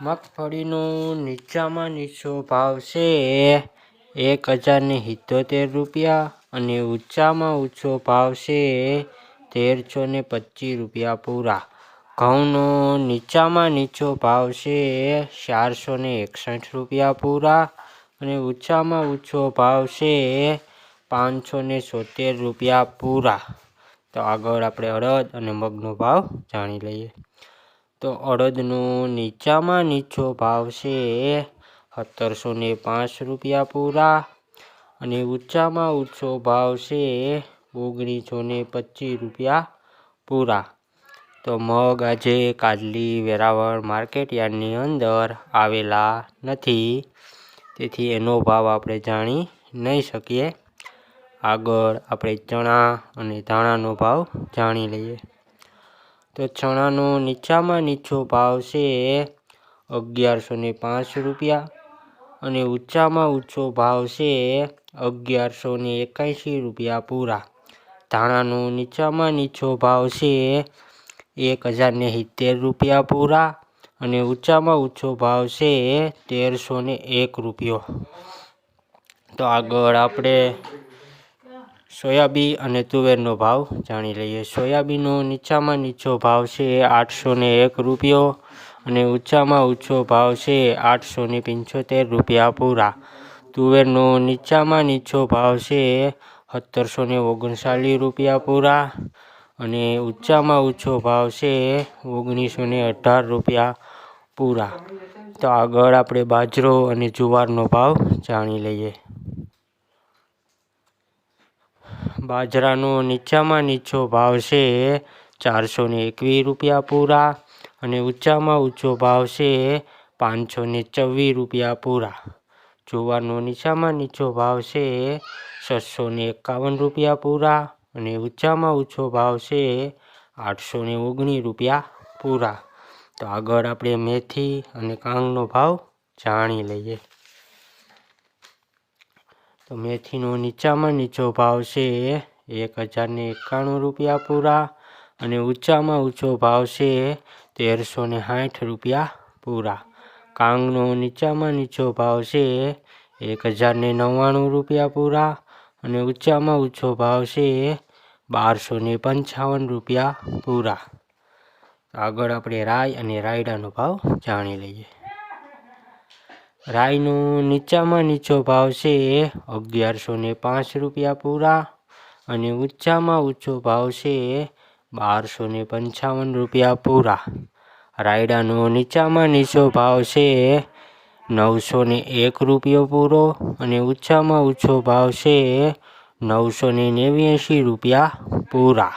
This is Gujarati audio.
મગફળીનો નીચામાં નીચો ભાવ છે એક હજારને સિત્તોતેર રૂપિયા અને ઊંચામાં ઊંચો ભાવ છે તેરસો ને પચીસ રૂપિયા પૂરા. ઘઉંનો નીચામાં નીચો ભાવ છે ચારસો ને એકસઠ રૂપિયા પૂરા અને ઊંચામાં ઊંચો ભાવ છે પાંચસો ને સોતેર રૂપિયા પૂરા. તો આગળ આપણે અડદ અને મગનો ભાવ જાણી લઈએ. તો અડદનો નીચામાં નીચો ભાવ છે. સત્તરસો ને પાંચ રૂપિયા પૂરા અને ઊંચામાં ઊંચો ભાવ છે. ઓગણીસો ને પચીસ રૂપિયા પૂરા. તો મગ આજે કાજલી વેરાવળ માર્કેટ યાર્ડની અંદર આવેલા નથી. તેથી એનો ભાવ આપણે જાણી નહીં શકીએ. આગળ આપણે ચણા અને ધાણાનો ભાવ જાણી લઈએ. તો ચણાનો નીચામાં નીચો ભાવ છે અગિયારસો ને પાંચ રૂપિયા અને ઊંચામાં ઊંચો ભાવ છે અગિયારસો ને એકાએંસી રૂપિયા પૂરા. ધાણાનો નીચામાં નીચો ભાવ છે એક હજાર ને સિત્તેર રૂપિયા પૂરા અને ઊંચામાં ઊંચો ભાવ છે તેરસો ને એક રૂપિયો. તો આગળ આપણે સોયાબીન અને તુવેરનો ભાવ જાણી લઈએ. સોયાબીનનો નીચામાં નીચો ભાવ છે આઠસો ને એક રૂપિયો અને ઊંચામાં ઊંચો ભાવ છે આઠસો ને પંચોતેર રૂપિયા પૂરા. તુવેરનો નીચામાં નીચો ભાવ છે સત્તરસો ને ઓગણચાલીસ રૂપિયા પૂરા અને ઊંચામાં ઊંચો ભાવ છે ઓગણીસો ને અઢાર રૂપિયા પૂરા. તો આગળ આપણે બાજરો અને જુવારનો ભાવ જાણી લઈએ. બાજરાનો નીચામાં નીચો ભાવ છે. ચારસો ને એકવીસ રૂપિયા પૂરા અને ઊંચામાં ઊંચો ભાવ છે પાંચસો ને ચોવીસ રૂપિયા પૂરા. જુવારનો નીચામાં નીચો ભાવ છે છસો ને એકાવન રૂપિયા પૂરા અને ઊંચામાં ઊંચો ભાવ છે આઠસો ને ઓગણીસ રૂપિયા પૂરા. તો આગળ આપણે મેથી અને કાંગનો ભાવ જાણી લઈએ. તો મેથીનો નીચામાં નીચો ભાવ છે એક હજારને એકાણું રૂપિયા પૂરા અને ઊંચામાં ઊંચો ભાવ છે તેરસો ને સાઠ રૂપિયા પૂરા. કાંગનો નીચામાં નીચો ભાવ છે એક હજારને નવ્વાણું રૂપિયા પૂરા અને ઊંચામાં ઊંચો ભાવ છે બારસો ને પંચાવન રૂપિયા પૂરા. આગળ આપણે રાય અને રાયડાનો ભાવ જાણી લઈએ. રાઈનો નીચામાં નીચો ભાવ છે અગિયારસો ને પાંચ રૂપિયા પૂરા અને ઊંચામાં ઊંચો ભાવ છે બારસો ને પંચાવન રૂપિયા પૂરા. રાયડાનો નીચામાં નીચો ભાવ છે નવસો ને એક રૂપિયો પૂરો અને ઊંચામાં ઊંચો ભાવ છે નવસો ને નેવ્યાસી રૂપિયા પૂરા.